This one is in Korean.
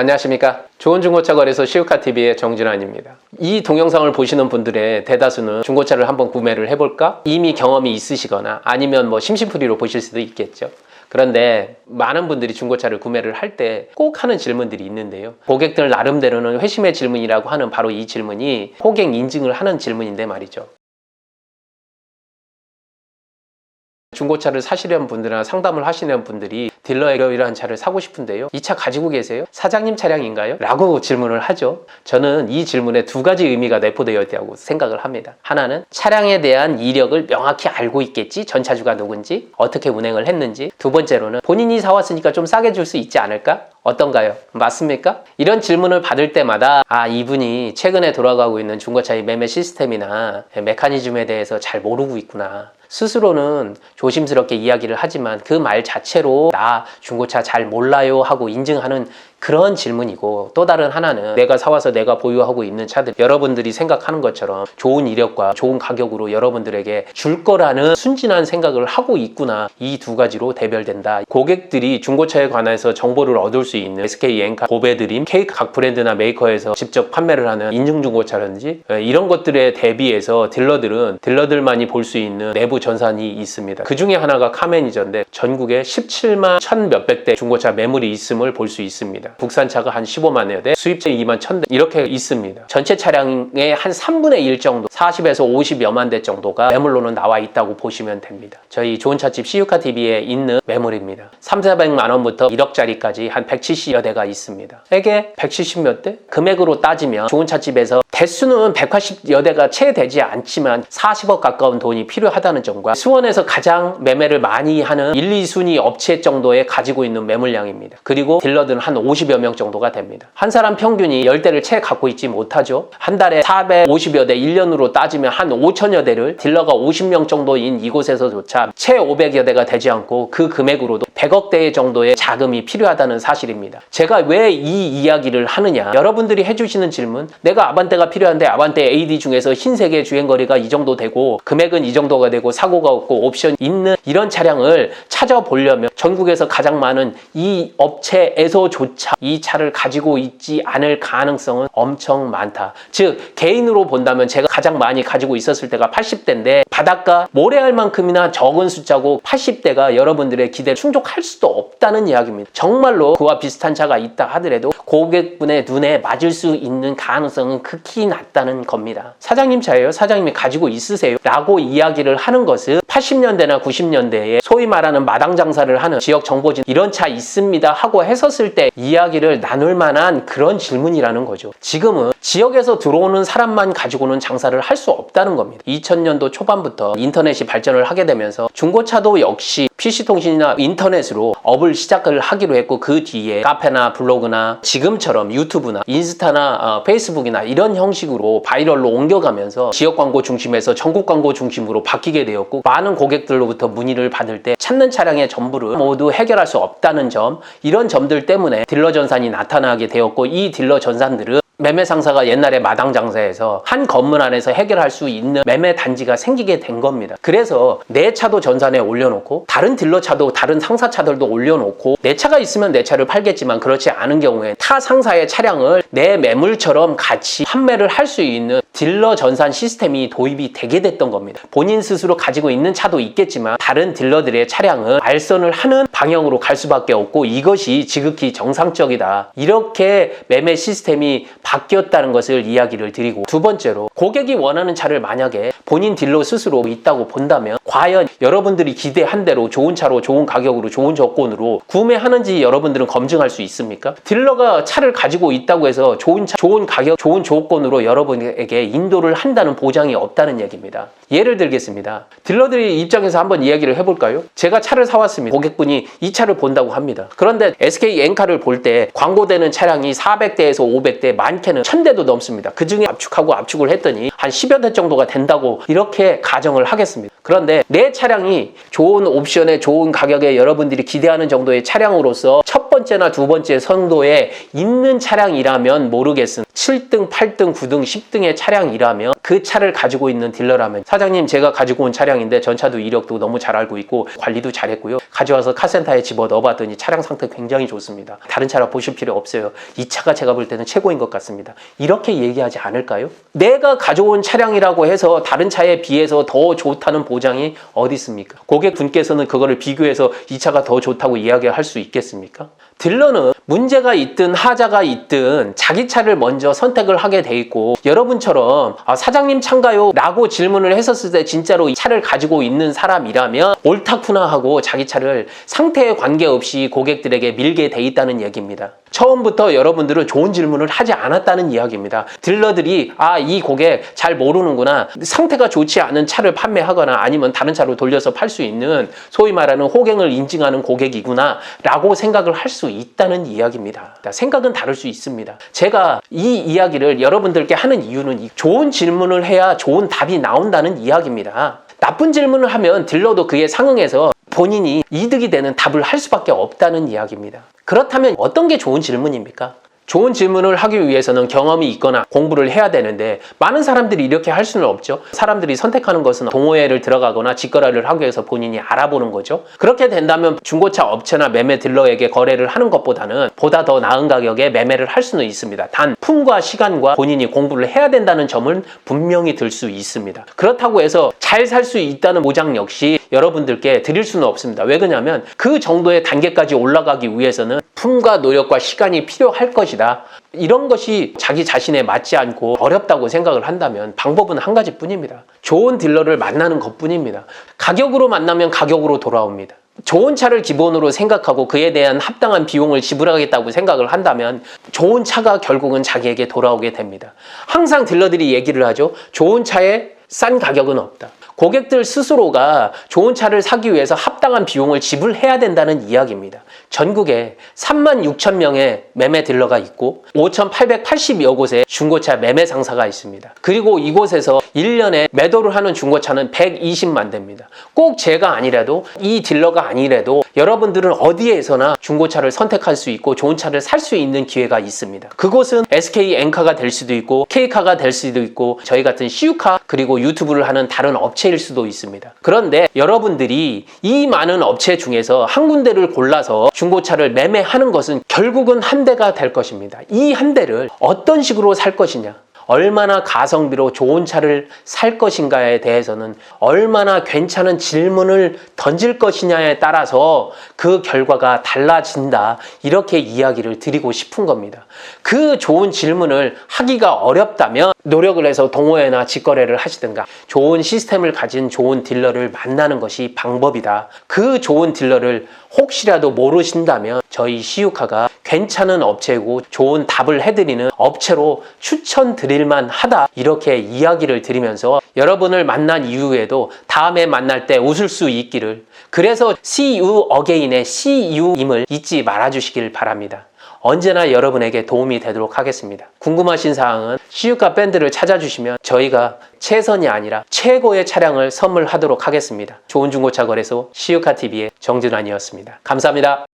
안녕하십니까. 좋은 중고차 거래소 시우카TV의 정진환입니다. 이 동영상을 보시는 분들의 대다수는 중고차를 한번 구매를 해볼까? 이미 경험이 있으시거나 아니면 뭐 심심풀이로 보실 수도 있겠죠. 그런데 많은 분들이 중고차를 구매를 할 때 꼭 하는 질문들이 있는데요. 고객들 나름대로는 회심의 질문이라고 하는 바로 이 질문이 호객 인증을 하는 질문인데 말이죠. 중고차를 사시려는 분들이나 상담을 하시는 분들이 딜러에게 이러한 차를 사고 싶은데요. 이 차 가지고 계세요? 사장님 차량인가요? 라고 질문을 하죠. 저는 이 질문에 두 가지 의미가 내포되어 있다고 생각을 합니다. 하나는 차량에 대한 이력을 명확히 알고 있겠지. 전차주가 누군지, 어떻게 운행을 했는지. 두 번째로는 본인이 사왔으니까 좀 싸게 줄 수 있지 않을까? 어떤가요? 맞습니까? 이런 질문을 받을 때마다 아 이분이 최근에 돌아가고 있는 중고차의 매매 시스템이나 메커니즘에 대해서 잘 모르고 있구나. 스스로는 조심스럽게 이야기를 하지만 그 말 자체로 나 중고차 잘 몰라요 하고 인증하는 그런 질문이고 또 다른 하나는 내가 사와서 내가 보유하고 있는 차들. 여러분들이 생각하는 것처럼 좋은 이력과 좋은 가격으로 여러분들에게 줄 거라는 순진한 생각을 하고 있구나. 이 두 가지로 대별된다. 고객들이 중고차에 관해서 정보를 얻을 수 있는 SK 엔카 고베드림 케이크 각 브랜드나 메이커에서 직접 판매를 하는 인증 중고차라든지 예, 이런 것들에 대비해서 딜러들은 딜러들만이 볼 수 있는 내부 전산이 있습니다. 그 중에 하나가 카메니저인데 전국에 17만 1천 몇백 대 중고차 매물이 있음을 볼 수 있습니다 국산차가 한 15만 여 대, 수입차 2만 1000대 이렇게 있습니다. 전체 차량의 한 3분의 1 정도, 40에서 50여만 대 정도가 매물로는 나와 있다고 보시면 됩니다. 저희 좋은 차집 시유카 TV에 있는 매물입니다. 3, 400만 원부터 1억짜리까지 한 170여 대가 있습니다. 세계 170 몇 대? 금액으로 따지면 좋은 차집에서 대수는 180여 대가 채 되지 않지만 40억 가까운 돈이 필요하다는 점과 수원에서 가장 매매를 많이 하는 1, 2순위 업체 정도에 가지고 있는 매물량입니다. 그리고 딜러들은 한 50여 명 정도가 됩니다. 한 사람 평균이 10대를 채 갖고 있지 못하죠. 한 달에 450여 대, 1년으로 따지면 한 5천여 대를 딜러가 50명 정도인 이곳에서조차 채 500여 대가 되지 않고 그 금액으로도 100억 대 정도의 자금이 필요하다는 사실입니다. 제가 왜 이 이야기를 하느냐? 여러분들이 해주시는 질문, 내가 아반떼가 필요한데 아반떼 AD 중에서 흰색의 주행거리가 이 정도 되고 금액은 이 정도가 되고 사고가 없고 옵션 있는 이런 차량을 찾아보려면 전국에서 가장 많은 이 업체에서조차 이 차를 가지고 있지 않을 가능성은 엄청 많다. 즉 개인으로 본다면 제가 가장 많이 가지고 있었을 때가 80대인데 바닷가 모래알 만큼이나 적은 숫자고 80대가 여러분들의 기대를 충족할 수도 없다는 이야기입니다. 정말로 그와 비슷한 차가 있다 하더라도 고객분의 눈에 맞을 수 있는 가능성은 극히 낮다는 겁니다. 사장님 차예요. 사장님이 가지고 있으세요. 라고 이야기를 하는 것은 80년대나 90년대에 소위 말하는 마당 장사를 하는 지역 정보진 이런 차 있습니다 하고 했었을 때 이야기를 나눌 만한 그런 질문이라는 거죠. 지금은 지역에서 들어오는 사람만 가지고는 장사를 할 수 없다는 겁니다. 2000년도 초반부터 인터넷이 발전을 하게 되면서 중고차도 역시 PC통신이나 인터넷으로 업을 시작을 하기로 했고 그 뒤에 카페나 블로그나 지금처럼 유튜브나 인스타나 어, 페이스북이나 이런 형식으로 바이럴로 옮겨가면서 지역 광고 중심에서 전국 광고 중심으로 바뀌게 되었고 많은 고객들로부터 문의를 받을 때 찾는 차량의 전부를 모두 해결할 수 없다는 점 이런 점들 때문에 딜러 전산이 나타나게 되었고 이 딜러 전산들은 매매 상사가 옛날에 마당 장사에서 한 건물 안에서 해결할 수 있는 매매 단지가 생기게 된 겁니다. 그래서 내 차도 전산에 올려놓고 다른 딜러 차도 다른 상사 차들도 올려놓고 내 차가 있으면 내 차를 팔겠지만 그렇지 않은 경우에 타 상사의 차량을 내 매물처럼 같이 판매를 할 수 있는 딜러 전산 시스템이 도입이 되게 됐던 겁니다. 본인 스스로 가지고 있는 차도 있겠지만 다른 딜러들의 차량을 알선을 하는 방향으로 갈 수밖에 없고 이것이 지극히 정상적이다. 이렇게 매매 시스템이 바뀌었다는 것을 이야기를 드리고 두 번째로 고객이 원하는 차를 만약에 본인 딜러 스스로 있다고 본다면 과연 여러분들이 기대한 대로 좋은 차로 좋은 가격으로 좋은 조건으로 구매하는지 여러분들은 검증할 수 있습니까? 딜러가 차를 가지고 있다고 해서 좋은 차, 좋은 가격, 좋은 조건으로 여러분에게 인도를 한다는 보장이 없다는 얘기입니다. 예를 들겠습니다. 딜러들이 입장에서 한번 이야기를 해볼까요? 제가 차를 사왔습니다. 고객분이 이 차를 본다고 합니다. 그런데 SK 엔카를 볼 때 광고되는 차량이 400대에서 500대, 많게는 1000대도 넘습니다. 그 중에 압축하고 압축을 했더니 한 10여 대 정도가 된다고 이렇게 가정을 하겠습니다. 그런데 내 차량이 좋은 옵션에 좋은 가격에 여러분들이 기대하는 정도의 차량으로서 첫 번째나 두 번째 선도에 있는 차량이라면 모르겠음. 7등, 8등, 9등, 10등의 차량이라면 그 차를 가지고 있는 딜러라면 사장님 제가 가지고 온 차량인데 전차도 이력도 너무 잘 알고 있고 관리도 잘했고요. 가져와서 카센터에 집어 넣어봤더니 차량 상태 굉장히 좋습니다. 다른 차라 보실 필요 없어요. 이 차가 제가 볼 때는 최고인 것 같습니다. 이렇게 얘기하지 않을까요? 내가 가져온 차량이라고 해서 다른 차에 비해서 더 좋다는 보장이 어디 있습니까? 고객분께서는 그거를 비교해서 이 차가 더 좋다고 이야기할 수 있겠습니까? 딜러는 문제가 있든 하자가 있든 자기 차를 먼저 선택을 하게 돼 있고 여러분처럼 아, 사장님 차인가요? 라고 질문을 했었을 때 진짜로 이 차를 가지고 있는 사람이라면 옳다구나 하고 자기 차를 상태에 관계없이 고객들에게 밀게 돼 있다는 얘기입니다. 처음부터 여러분들은 좋은 질문을 하지 않았다는 이야기입니다. 딜러들이 아, 이 고객 잘 모르는구나. 상태가 좋지 않은 차를 판매하거나 아니면 다른 차로 돌려서 팔 수 있는 소위 말하는 호갱을 인증하는 고객이구나 라고 생각을 할수 있다는 이야기입니다. 그러니까 생각은 다를 수 있습니다. 제가 이 이야기를 여러분들께 하는 이유는 이 좋은 질문을 해야 좋은 답이 나온다는 이야기입니다. 나쁜 질문을 하면 딜러도 그에 상응해서 본인이 이득이 되는 답을 할 수밖에 없다는 이야기입니다. 그렇다면 어떤 게 좋은 질문입니까? 좋은 질문을 하기 위해서는 경험이 있거나 공부를 해야 되는데 많은 사람들이 이렇게 할 수는 없죠. 사람들이 선택하는 것은 동호회를 들어가거나 직거래를 하기 위해서 본인이 알아보는 거죠. 그렇게 된다면 중고차 업체나 매매 딜러에게 거래를 하는 것보다는 보다 더 나은 가격에 매매를 할 수는 있습니다. 단 품과 시간과 본인이 공부를 해야 된다는 점은 분명히 들 수 있습니다. 그렇다고 해서 잘 살 수 있다는 보장 역시 여러분들께 드릴 수는 없습니다. 왜 그러냐면 그 정도의 단계까지 올라가기 위해서는 품과 노력과 시간이 필요할 것이다. 이런 것이 자기 자신에 맞지 않고 어렵다고 생각을 한다면 방법은 한 가지 뿐입니다. 좋은 딜러를 만나는 것 뿐입니다. 가격으로 만나면 가격으로 돌아옵니다. 좋은 차를 기본으로 생각하고 그에 대한 합당한 비용을 지불하겠다고 생각을 한다면 좋은 차가 결국은 자기에게 돌아오게 됩니다. 항상 딜러들이 얘기를 하죠. 좋은 차에 싼 가격은 없다. 고객들 스스로가 좋은 차를 사기 위해서 합당한 비용을 지불해야 된다는 이야기입니다. 전국에 3만 6천 명의 매매 딜러가 있고 5,880여 곳의 중고차 매매 상사가 있습니다. 그리고 이곳에서 1년에 매도를 하는 중고차는 120만 대입니다. 꼭 제가 아니라도 이 딜러가 아니라도 여러분들은 어디에서나 중고차를 선택할 수 있고 좋은 차를 살 수 있는 기회가 있습니다. 그곳은 SK 엔카가 될 수도 있고 K카가 될 수도 있고 저희 같은 CU카 그리고 유튜브를 하는 다른 업체 일 수도 있습니다. 그런데 여러분들이 이 많은 업체 중에서 한 군데를 골라서 중고차를 매매하는 것은 결국은 한 대가 될 것입니다. 이 한 대를 어떤 식으로 살 것이냐? 얼마나 가성비로 좋은 차를 살 것인가에 대해서는 얼마나 괜찮은 질문을 던질 것이냐에 따라서 그 결과가 달라진다. 이렇게 이야기를 드리고 싶은 겁니다. 그 좋은 질문을 하기가 어렵다면 노력을 해서 동호회나 직거래를 하시든가 좋은 시스템을 가진 좋은 딜러를 만나는 것이 방법이다. 그 좋은 딜러를 혹시라도 모르신다면 저희 시유카가 괜찮은 업체고 좋은 답을 해드리는 업체로 추천드릴만 하다 이렇게 이야기를 드리면서 여러분을 만난 이후에도 다음에 만날 때 웃을 수 있기를 그래서 again의 See you임을 잊지 말아주시길 바랍니다. 언제나 여러분에게 도움이 되도록 하겠습니다. 궁금하신 사항은 시유카 밴드를 찾아주시면 저희가 최선이 아니라 최고의 차량을 선물하도록 하겠습니다. 좋은 중고차 거래소 시유카 TV의 정준환이었습니다. 감사합니다.